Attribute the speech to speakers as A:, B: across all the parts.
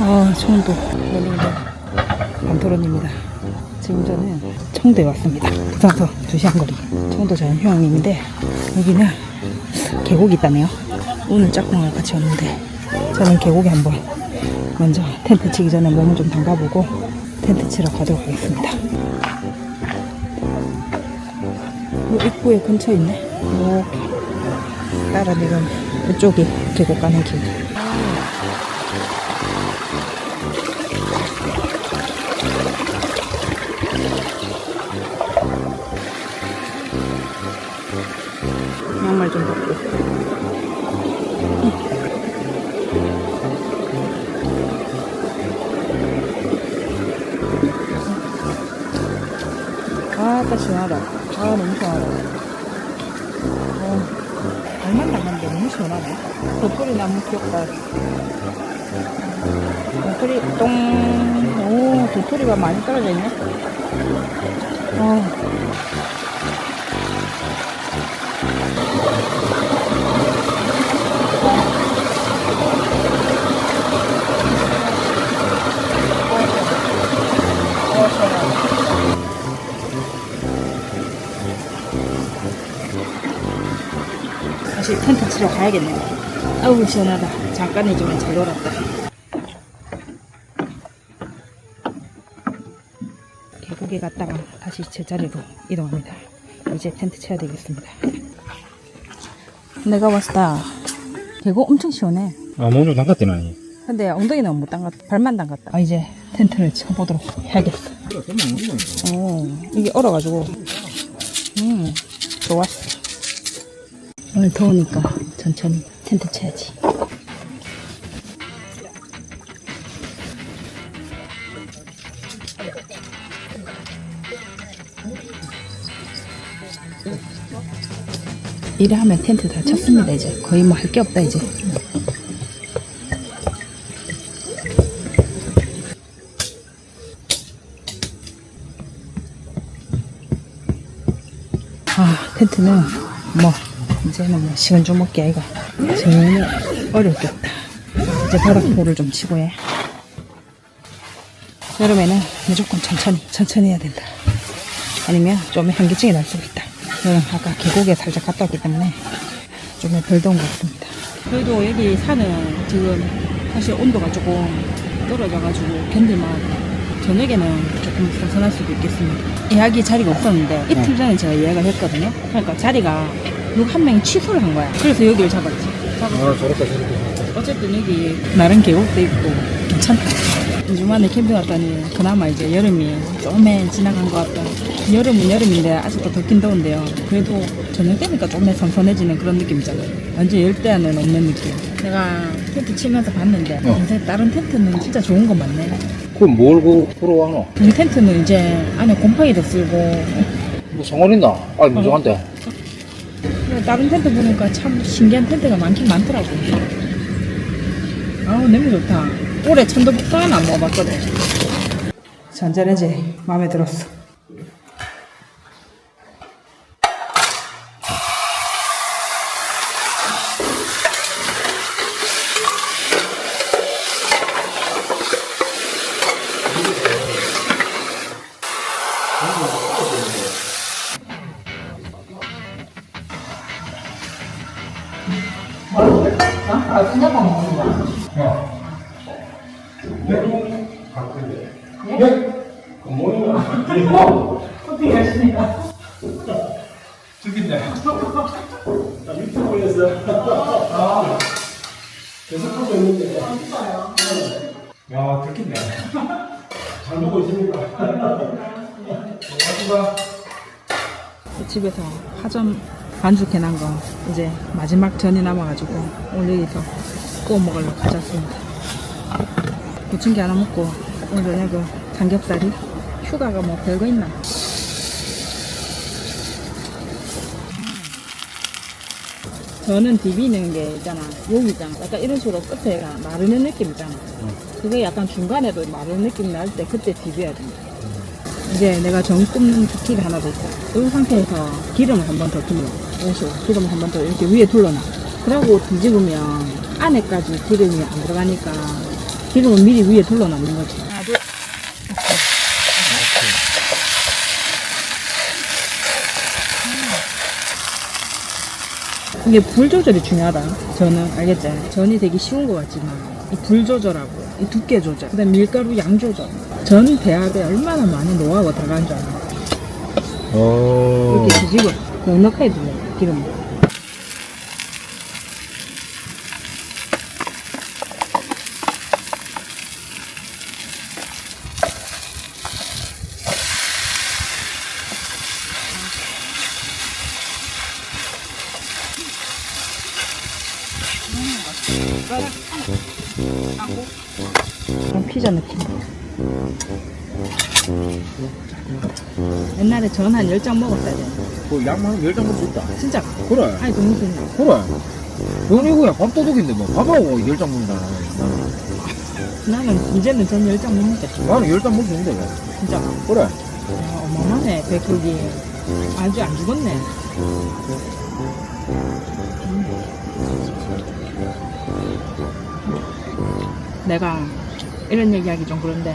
A: 아, 청도. 오늘도 반토론입니다. 지금 저는 청도에 왔습니다. 부산서 2시간 거리. 청도 저는 휴양림인데, 여기는 계곡이 있다네요. 오늘 짝꿍하고 같이 왔는데, 저는 계곡에 한번 먼저 텐트 치기 전에 몸을 좀 담가보고, 텐트 치러 가도록 하겠습니다. 요 입구에 근처에 있네. 이렇게 따라 내려오면 이쪽이 계곡 가는 길. 양말 좀 벗고. 아, 딱 시원하다. 아, 너무 시원하다. 어, 얼마 남았는데 너무 시원하네. 도토리 나무 귀엽다. 도토리, 똥. 오, 도토리가 많이 떨어져 있네. 아. 다시 텐트 치러 가야겠네요. 아우 시원하다. 잠깐이지만 잘 놀았다. 계곡에 갔다가 다시 제자리로 이동합니다. 이제 텐트 쳐야 되겠습니다. 내가 왔다. 계곡 엄청 시원해.
B: 아, 몸좀 담갔더니.
A: 근데 엉덩이는 못 담갔, 발만 담갔다. 아, 이제 텐트를 쳐보도록 해야겠어. 오, 이게 얼어가지고. 음, 좋았어. 오늘 더우니까 천천히 텐트 쳐야지. 일을 하면 텐트 다 쳤습니다, 이제. 거의 뭐 할 게 없다, 이제. 아, 텐트는 뭐, 이제는 뭐, 시간 좀 먹기 아이가. 전혀 어려울 게 없다. 이제 바닥포를 좀 치고 해. 여름에는 무조건 천천히, 천천히 해야 된다. 아니면 좀 현기증이 날 수가 있다. 저는 아까 계곡에 살짝 갔다 왔기 때문에 좀덜 더운 것 같습니다. 그래도 여기 산은 지금 사실 온도가 조금 떨어져가지고 견딜만 저녁에는 조금 선선할 수도 있겠습니다. 예약이 자리가 없었는데 이틀 전에 제가 예약을 했거든요. 그러니까 자리가 누구 한 명이 취소를 한 거야. 그래서 여기를 잡았지. 잡았어.
B: 아, 저렇다, 저렇다.
A: 어쨌든 여기 나름 계곡도 있고 괜찮다. 2주 만에 캠핑 왔더니 그나마 이제 여름이 좀에 지나간 것 같다. 여름은 여름인데 아직도 덥긴 더운데요. 그래도 저녁 되니까 좀 선선해지는 그런 느낌이잖아요. 완전 열대야는 없는 느낌. 내가 텐트 치면서 봤는데
B: 어.
A: 요새 다른 텐트는 진짜 좋은 거 많네.
B: 그럼 뭘 그, 부러워하노?
A: 이 텐트는 이제 안에 곰팡이도 쓸고
B: 뭐 상관 있나? 아, 무정한데.
A: 다른 텐트 보니까 참 신기한 텐트가 많긴 많더라고. 아우 냄새 좋다. 올해 천도복도 하나 안 먹어봤거든. 전자레인지 마음에 들었어. 열심히가.
B: 죽인다.
C: 아, 유튜브 올렸어요. 아, 계속 하고 있는데.
B: 야, 들킨다.
C: 잘 보고 있습니까?
B: 가지마.
A: 집에서 파전 반죽해 놓은 거 이제 마지막 전이 남아가지고 오늘 여기서 구워 먹으려고 가져왔습니다. 부침개 하나 먹고 오늘 저녁은 삼겹살이 휴가가 뭐 별거 있나? 저는 비비는 게 있잖아. 여기 있잖아. 약간 이런 식으로 끝에가 마르는 느낌 있잖아. 그게 약간 중간에도 마르는 느낌 날 때 그때 비벼야 된다 이제 내가 정 굽는 쿠키가 하나 더 있고 이 상태에서 기름을 한 번 더 둘러 이런 식으로 기름을 한 번 더 이렇게 위에 둘러놔. 그러고 뒤집으면 안에까지 기름이 안 들어가니까 기름은 미리 위에 둘러놓는 거지. 하나, 둘. 이게 불 조절이 중요하다. 저는 알겠지? 전이 되게 쉬운 것 같지만 이 불 조절하고 이 두께 조절, 그다음 밀가루 양 조절. 전 배합에 얼마나 많은 노하우가 들어가는 줄 알아?
B: 어.
A: 이렇게 뒤집어 넉넉하게 들려 기름. 피자 느낌. 옛날에 전 한 10장 먹었어야 돼.
B: 그 양만 열장 먹을 수 있다.
A: 진짜.
B: 그래.
A: 아니, 너무 좋네.
B: 그래. 이거야. 밥도둑인데 뭐. 밥하고 열장 먹는다.
A: 나는 이제는 전 10장 못 먹겠지.
B: 나는 열장 먹을 수 있는데. 뭐.
A: 진짜.
B: 그래.
A: 아, 어마어마하네, 백국이. 아주 안 죽었네. 내가 이런 얘기하기 좀 그런데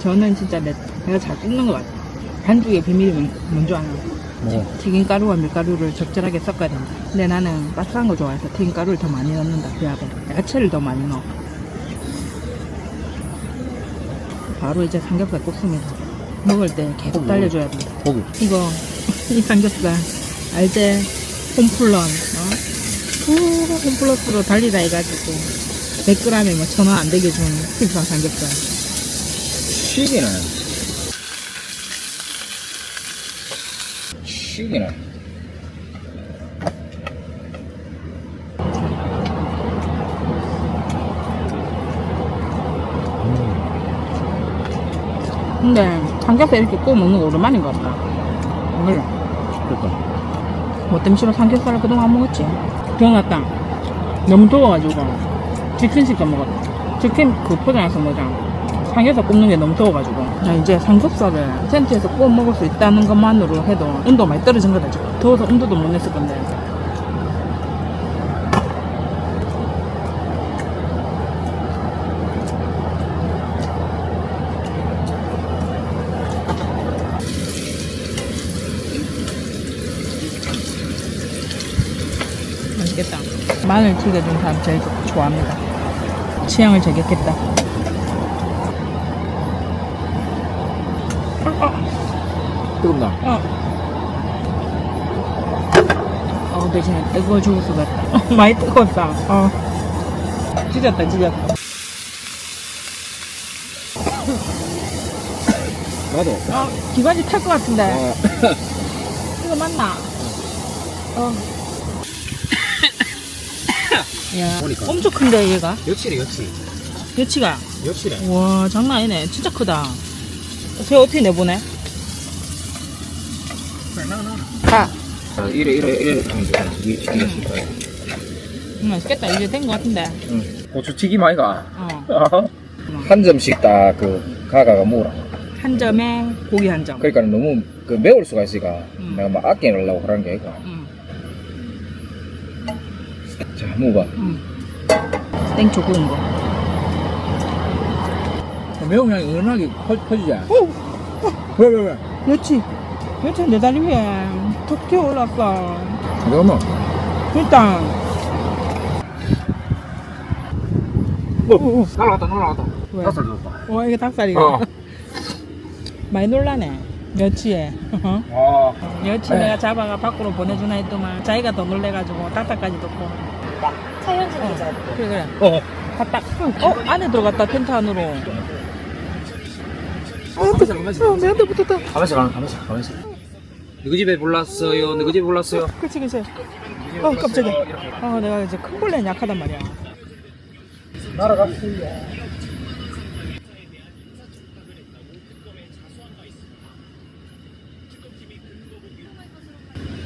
A: 저는 진짜 내, 내가 잘 굽는 것 같아. 반죽의 비밀이 뭔, 뭔지 아나?
B: 뭐.
A: 튀김가루와 밀가루를 적절하게 섞어야 된다. 근데 나는 바삭한 거 좋아해서 튀김가루를 더 많이 넣는다. 그 앞에 야채를 더 많이 넣어. 바로 이제 삼겹살 굽습니다. 먹을 때 계속 달려줘야 된다.
B: 고기.
A: 이거 이 삼겹살 알제 홈플런 어? 후, 홈플러스로 달리다 해가지고 100g에 뭐 천 원 안 되게 준 필수한 삼겹살.
B: 시기는. 시기는.
A: 근데 삼겹살 이렇게 구워 먹는 거 오랜만인 것 같다. 안 그래?
B: 그러니까.
A: 뭐 때문에 싫어 삼겹살을 그동안 안 먹었지. 기억났다. 너무 더워가지고 치킨 시켜 먹었다. 치킨 그 포장해서 먹자. 삼겹살 굽는 게 너무 더워가지고. 나 이제 삼겹살을 텐트에서 구워 먹을 수 있다는 것만으로 해도 온도가 많이 떨어진 거다. 지금. 더워서 온도도 못 냈을 건데. 맛있겠다. 마늘 튀겨준 사람 제일 좋- 좋아합니다. 취향을 저격했다.
B: 뜨겁나?
A: 어. 어, 대신에 뜨거워 죽을 것 같다. 많이 뜨거웠다. 어. 찢었다, 찢었다.
B: 나도.
A: 어, 기관지 탈 것 같은데.
B: 아,
A: 이거 맞나? 어. 야,
B: 보니까.
A: 엄청 큰데, 얘가?
B: 역시네, 역시.
A: 여치가.
B: 역시네.
A: 와, 장난 아니네. 진짜 크다. 쟤 어떻게 내보내? 가.
B: 아, 이래, 이래, 이래 하면 돼.
A: 음, 맛있겠다. 이제 된것 같은데.
B: 응. 고추튀김 아이가.
A: 어.
B: 한 점씩 딱 그 가가가 먹으라.
A: 한 점에 고기 한 점.
B: 그러니까 너무 그 매울 수가 있으니까
A: 음.
B: 내가 막 아끼려고 그러는 게 아니고.
A: 응.
B: 자, 먹어봐.
A: 응. 땡초 구운 거.
B: 매운 향이 은은하게 퍼, 퍼지지?
A: 오!
B: 왜, 왜, 왜?
A: 여치. 여치 내 다리 위에 톡 튀어 올랐어.
B: 잠깐만.
A: 일단. 오, 오.
B: 날라갔다, 날라갔다.
A: 왜?
B: 닭살 줬다.
A: 와, 이게 닭살이가.
B: 어.
A: 많이 놀라네. 여치에.
B: 아,
A: 여치
B: 네.
A: 내가 잡아가 밖으로 보내주나 했더만 자기가 더 놀래가지고 딱딱까지 덮고.
D: 차현진 기자.
A: 그래, 그래.
B: 어.
A: 갔다. 어, 안에 들어갔다, 텐트 안으로.
B: 가만있어, 가만있어.
A: 어, 내한테 붙었다.
B: 가만있어, 가만있어, 가만있어. 누구 집에 불났어요? 누구 집에 불났어요?
A: 그치, 그치. 어, 깜짝이야. 아, 내가 이제 큰 벌레는 약하단 말이야.
B: 날아가.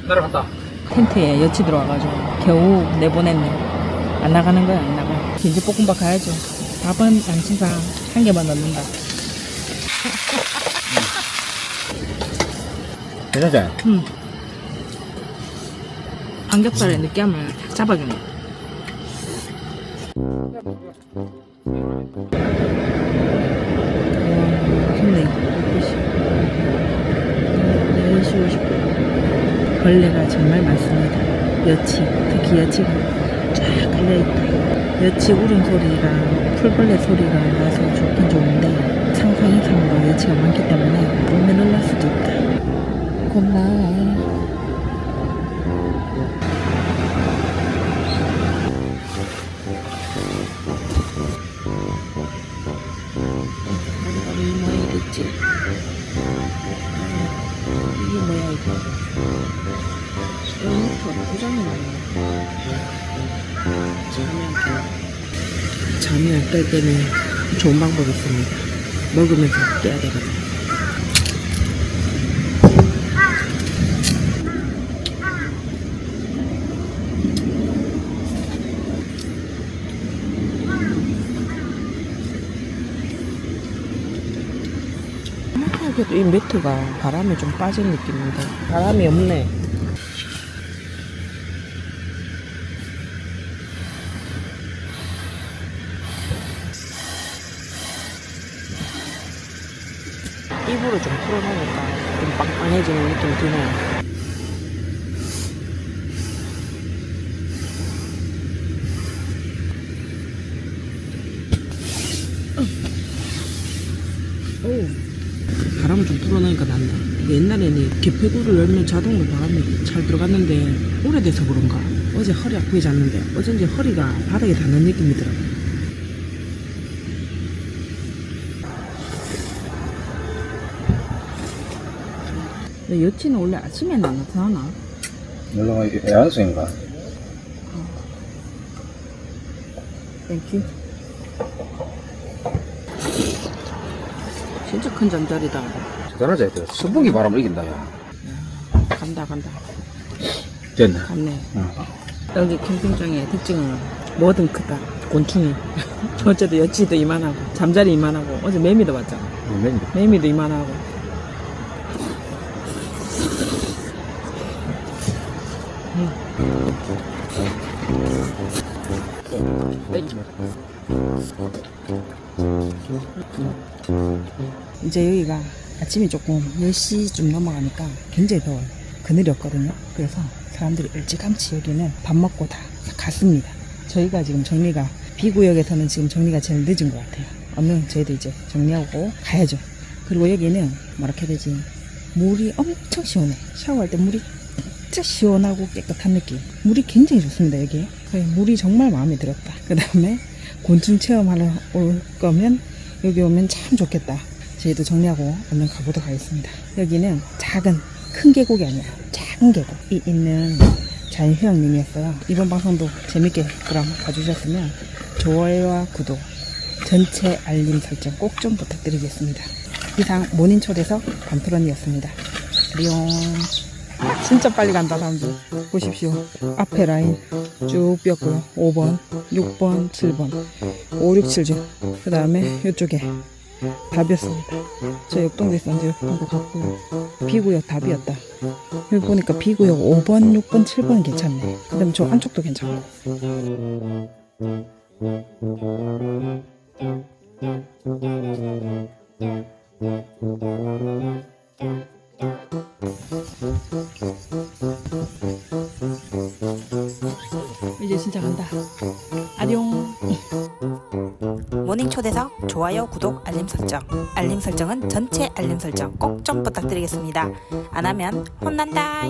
B: 날아갔다.
A: 텐트에 여치 들어와가지고 겨우 내보냈네. 안 나가는 거야, 안 나가. 김치볶음밥 가야죠. 밥은 양치상 한 개만 넣는다.
B: 괜찮지?
A: 음. 삼겹살의 느끼함을 딱 잡아주네. 벌레가 정말 많습니다. 여치, 특히 여치가 쫙 깔려있다. 여치 울음 소리랑 풀벌레 소리가 나서 좋긴 좋은데 상상 이상으로 여치가 많기 때문에 몸에 놀랄 수도 있다. 모양이겠지. 이게 뭐야 이거? 고장이 나네. 잠이 안 깰 때는 좋은 방법이 있습니다. 먹으면서 깨야 되거든. 그래도 이 매트가 바람에 좀 빠진 느낌인데 바람이 없네. 풀어놓으니까 좀 빵빵해지는 느낌이 드네요. 오. 바람을 좀 불어넣으니까 난다. 옛날에는 개폐구를 열면 자동으로 바람이 잘 들어갔는데 오래돼서 그런가 어제 허리 아프게 잤는데 어쩐지 허리가 바닥에 닿는 느낌이더라고요. 근데 여치는 원래 아침에는 안 나타나나?
B: 물론 애완수인가?
A: 땡큐. 진짜 큰 잠자리다.
B: 대단하지 애들 수북이 바람을 이긴다 야
A: 간다 간다.
B: 됐네
A: 갔네.
B: 응.
A: 여기 캠핑장의 특징은 뭐든 크다. 곤충이. 어제도 여치도 이만하고 잠자리 이만하고 어제 매미도 봤잖아.
B: 맨
A: 매미도 이만하고. 이제 여기가 아침이 조금 10시쯤 넘어가니까 굉장히 더워요. 그늘이 없거든요. 그래서 사람들이 일찌감치 여기는 밥 먹고 다 갔습니다. 저희가 지금 정리가 B구역에서는 지금 정리가 제일 늦은 것 같아요. 얼른 저희도 이제 정리하고 가야죠. 그리고 여기는 뭐라 해야 되지? 물이 엄청 시원해. 샤워할 때 물이 진짜 시원하고 깨끗한 느낌. 물이 굉장히 좋습니다, 여기. 물이 정말 마음에 들었다. 그 다음에 곤충 체험하러 올 거면 여기 오면 참 좋겠다. 저희도 정리하고 얼른 가보도록 하겠습니다. 여기는 작은, 큰 계곡이 아니라 작은 계곡이 있는 자연휴양림이었어요. 이번 방송도 재밌게 그럼 봐주셨으면 좋아요와 구독, 전체 알림 설정 꼭 좀 부탁드리겠습니다. 이상 모닝 초대석 밤토론이었습니다. 뿅. 진짜 빨리 간다 사람들. 보십시오. 앞에 라인 쭉 뼈고요. 5번 6번 7번. 5 6 7죠 그 다음에 이쪽에 답이었습니다. 저 옆동네에서 이제 옆동도 갔고요 B구역 답이었다. 여기 보니까 B구역 5번 6번 7번 괜찮네. 그 다음에 저 안쪽도 괜찮고 이제 진짜 간다 아룡
D: 모닝 초대석 좋아요, 구독, 알림 설정. 알림 설정은 전체 알림 설정 꼭 좀 부탁드리겠습니다. 안 하면 혼난다.